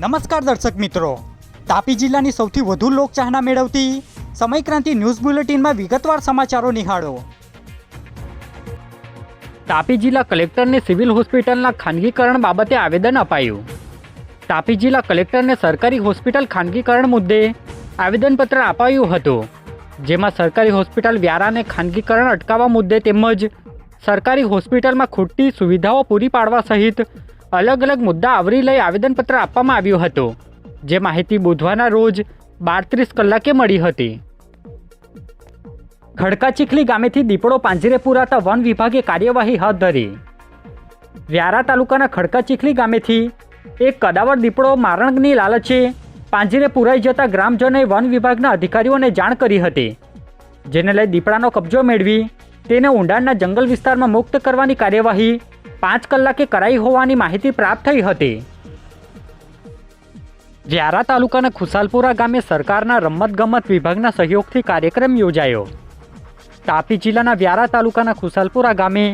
નમસ્કાર દર્શક મિત્રો. તાપી જિલ્લાની સૌથી વધુ લોકચાહના મેળવતી સમયક્રાંતિ ન્યૂઝ બુલેટિનમાં વિગતવાર સમાચારો નિહાળો. તાપી જિલ્લા કલેક્ટરને સિવિલ હોસ્પિટલના ખાનગીકરણ બાબતે આવેદન અપાયું. તાપી જિલ્લા કલેક્ટરને સરકારી હોસ્પિટલ ખાનગીકરણ મુદ્દે આવેદનપત્ર અપાયું હતું. જેમાં સરકારી હોસ્પિટલ વ્યારાને ખાનગીકરણ અટકાવવા મુદ્દે તેમજ સરકારી હોસ્પિટલમાં ખૂટતી સુવિધાઓ પૂરી પાડવા સહિત અલગ અલગ મુદ્દા આવરી લઈ આવેદનપત્ર આપવામાં આવ્યું હતું, જે માહિતી બુધવારના રોજ બારત્રીસ કલાકે મળી હતી. ખડકાચીખલી ગામેથી દીપડો પાંજરે પુરાતા વન વિભાગે કાર્યવાહી હાથ ધરી. વ્યારા તાલુકાના ખડકાચીખલી ગામેથી એક કદાવર દીપડો મારણની લાલચે પાંજરે પુરાઈ જતા ગ્રામજનોએ વન વિભાગના અધિકારીઓને જાણ કરી હતી, જેને લઈ દીપડાનો કબજો મેળવી તેને ઊંડાણના જંગલ વિસ્તારમાં મુક્ત કરવાની કાર્યવાહી પાંચ કલાકે કરાઈ હોવાની માહિતી પ્રાપ્ત થઈ હતી. વ્યારા તાલુકાના ખુશાલપુરા ગામે સરકારના રમતગમત વિભાગના સહયોગથી કાર્યક્રમ યોજાયો. તાપી જિલ્લાના વ્યારા તાલુકાના ખુશાલપુરા ગામે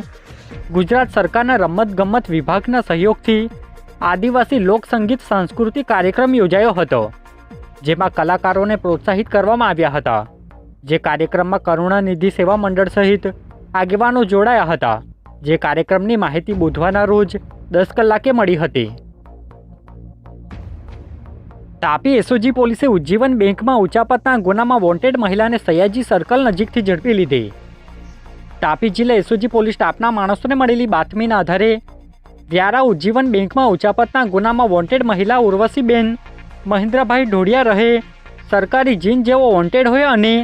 ગુજરાત સરકારના રમતગમત વિભાગના સહયોગથી આદિવાસી લોકસંગીત સાંસ્કૃતિક કાર્યક્રમ યોજાયો હતો, જેમાં કલાકારોને પ્રોત્સાહિત કરવામાં આવ્યા હતા. જે કાર્યક્રમમાં કરુણાનિધિ સેવા મંડળ સહિત આગેવાનો જોડાયા હતા, જે કાર્યક્રમની માહિતી બુધવારના રોજ દસ કલાકે મળી હતી. તાપી એસઓજી પોલીસે ઉજ્જીવન બેંકમાં ઉચાપતના ગુનામાં વોન્ટેડ મહિલાને સયાજી સર્કલ નજીકથી ઝડપી લીધી. તાપી જિલ્લા એસઓજી પોલીસ સ્ટાફના માણસોને મળેલી બાતમીના આધારે વ્યારા ઉજ્જીવન બેંકમાં ઉચાપતના ગુનામાં વોન્ટેડ મહિલા ઉર્વશીબેન મહેન્દ્રભાઈ ઢોડિયા રહે, સરકારી જીન જેવો વોન્ટેડ હોય અને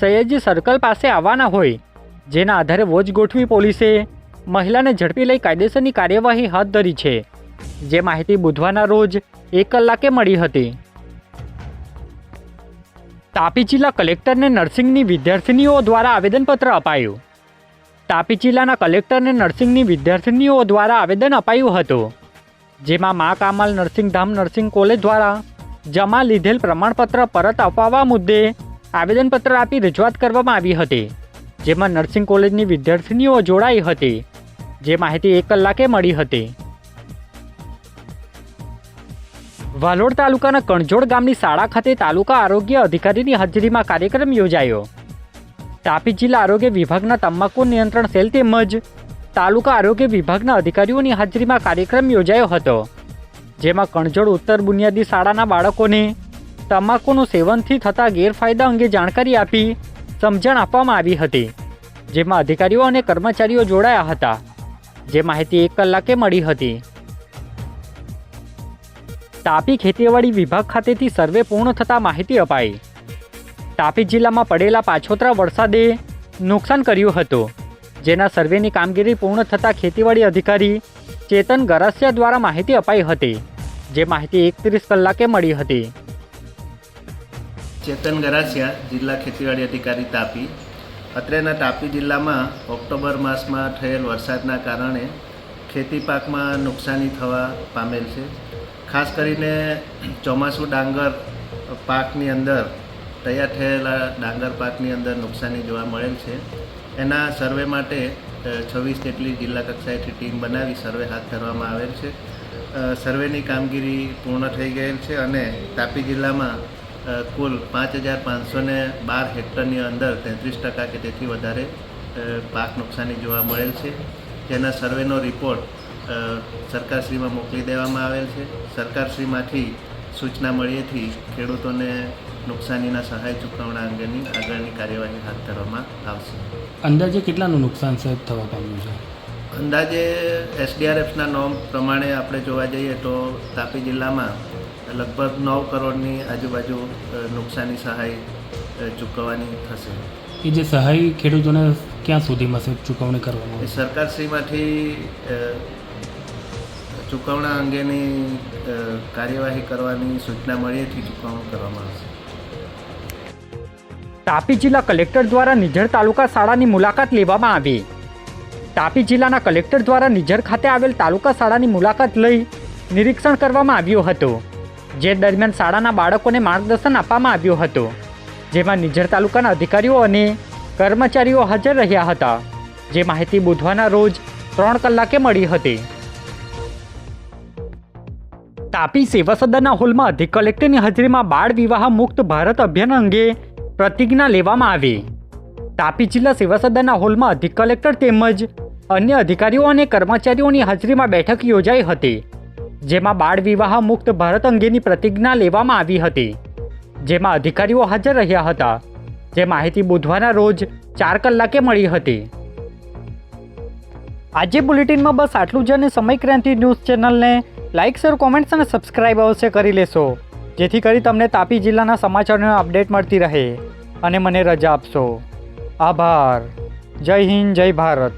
સયાજી સર્કલ પાસે આવવાના હોય. જેના આધારે વોચ ગોઠવી પોલીસે મહિલાને ઝડપી લઈ કાયદેસરની કાર્યવાહી હાથ ધરી છે. જે માહિતી બુધવારના રોજ એક કલાકે મળી હતી. તાપી જિલ્લા કલેક્ટરને નર્સિંગની વિદ્યાર્થિનીઓ દ્વારા આવેદનપત્ર અપાયું. તાપી જિલ્લાના કલેક્ટરને નર્સિંગની વિદ્યાર્થિનીઓ દ્વારા આવેદન અપાયું હતું, જેમાં મા કામાલ નર્સિંગ નર્સિંગ કોલેજ દ્વારા જમા લીધેલ પ્રમાણપત્ર પરત અપાવવા મુદ્દે આવેદનપત્ર આપી રજૂઆત કરવામાં આવી હતી. જેમાં નર્સિંગ કોલેજની વિદ્યાર્થિનીઓ જોડાઈ હતી. જે માહિતી એક કલાકે મળી હતી. વાલોડ તાલુકાના કણજોડ ગામની શાળા ખાતે તાલુકા આરોગ્ય અધિકારીની હાજરીમાં કાર્યક્રમ યોજાયો. તાપી જિલ્લા આરોગ્ય વિભાગના તમાકુ નિયંત્રણ સેલ તેમજ તાલુકા આરોગ્ય વિભાગના અધિકારીઓની હાજરીમાં કાર્યક્રમ યોજાયો હતો. જેમાં કણજોડ ઉત્તર બુનિયાદી શાળાના બાળકોને તમાકુનું સેવનથી થતા ગેરફાયદા અંગે જાણકારી આપી સમજણ આપવામાં આવી હતી, જેમાં અધિકારીઓ અને કર્મચારીઓ જોડાયા હતા. જે માહિતી એક કલાકે મળી હતી. તાપી ખેતીવાડી વિભાગ ખાતેથી સર્વે પૂર્ણ થતાં માહિતી અપાઈ. તાપી જિલ્લામાં પડેલા પાછોતરા વરસાદે નુકસાન કર્યું હતું, જેના સર્વેની કામગીરી પૂર્ણ થતાં ખેતીવાડી અધિકારી ચેતન ગરાસિયા દ્વારા માહિતી અપાઈ હતી, જે માહિતી એકત્રીસ કલાકે મળી હતી. ચેતન ગરાસિયા જિલ્લા ખેતીવાડી અધિકારી તાપી. અત્રેના તાપી જિલ્લામાં ઓક્ટોબર માસમાં થયેલ વરસાદના કારણે ખેતી પાકમાં નુકસાની થવા પામેલ છે. ખાસ કરીને ચોમાસું ડાંગર પાકની અંદર, તૈયાર થયેલા ડાંગર પાકની અંદર નુકસાની જોવા મળેલ છે. એના સર્વે માટે છવ્વીસ જેટલી જિલ્લા કક્ષાએથી ટીમ બનાવી સર્વે હાથ ધરવામાં આવેલ છે. સર્વેની કામગીરી પૂર્ણ થઈ ગયેલ છે અને તાપી જિલ્લામાં કુલ પાંચ હજાર પાંચસો બાર હેક્ટરની અંદર તેત્રીસ ટકા કે તેથી વધારે પાક નુકસાની જોવા મળેલ છે. જેના સર્વેનો રિપોર્ટ સરકારશ્રીમાં મોકલી દેવામાં આવેલ છે. સરકારશ્રીમાંથી સૂચના મળીએથી ખેડૂતોને નુકસાનીના સહાય ચૂકવણા અંગેની આગળની કાર્યવાહી હાથ ધરવામાં આવશે. અંદાજે કેટલાનું નુકસાન સાહેબ થવા પામ્યું છે? અંદાજે એસડીઆરએફના નોમ પ્રમાણે આપણે જોવા જઈએ તો તાપી જિલ્લામાં લગભગ નવ કરોડની આજુબાજુ નુકસાની સહાય ચૂકવવાની થશે. એ જે સહાય ખેડૂતોને ક્યાં સુધી મળશે ચૂકવણી કરવાની? સરકારશ્રીમાંથી અ, ચૂકવણા અંગેની કાર્યવાહી કરવાની સૂચના મળીએથી ચૂકવણું કરવામાં આવશે. તાપી જિલ્લા કલેક્ટર દ્વારા નિઝર તાલુકા શાળાની મુલાકાત લેવામાં આવી. તાપી જિલ્લાના કલેક્ટર દ્વારા નિઝર ખાતે આવેલ તાલુકા શાળાની મુલાકાત લઈ નિરીક્ષણ કરવામાં આવ્યું હતું, જે દરમિયાન શાળાના બાળકોને માર્ગદર્શન આપવામાં આવ્યું હતું, જેમાં નિઝર તાલુકાના અધિકારીઓ અને કર્મચારીઓ હાજર રહ્યા હતા, જે માહિતી બુધવારના રોજ ત્રણ કલાકે મળી હતી. તાપી સેવા સદનના હોલમાં અધિક કલેક્ટરની હાજરીમાં બાળ વિવાહ મુક્ત ભારત અભિયાન અંગે પ્રતિજ્ઞા લેવામાં આવી. તાપી જિલ્લા સેવા સદનના હોલમાં અધિક કલેક્ટર તેમજ અન્ય અધિકારીઓ અને કર્મચારીઓની હાજરીમાં બેઠક યોજાઈ હતી, જેમાં બાળ વિવાહ મુક્ત ભારત અંગેની પ્રતિજ્ઞા લેવામાં આવી હતી. જેમાં અધિકારીઓ હાજર રહ્યા હતા, જે માહિતી બુધવારના રોજ ચાર કલાકે મળી હતી. આજે બુલેટિનમાં બસ આટલું જ અને સમય ક્રાંતિ ન્યૂઝ ચેનલને લાઇક શેર, કોમેન્ટ્સ અને સબસ્ક્રાઇબ અવશ્ય કરી લેશો, જેથી કરી તમને તાપી જિલ્લાના સમાચારોની અપડેટ મળતી રહે. અને મને રજા આપશો. આભાર. જય હિન્દ, જય ભારત.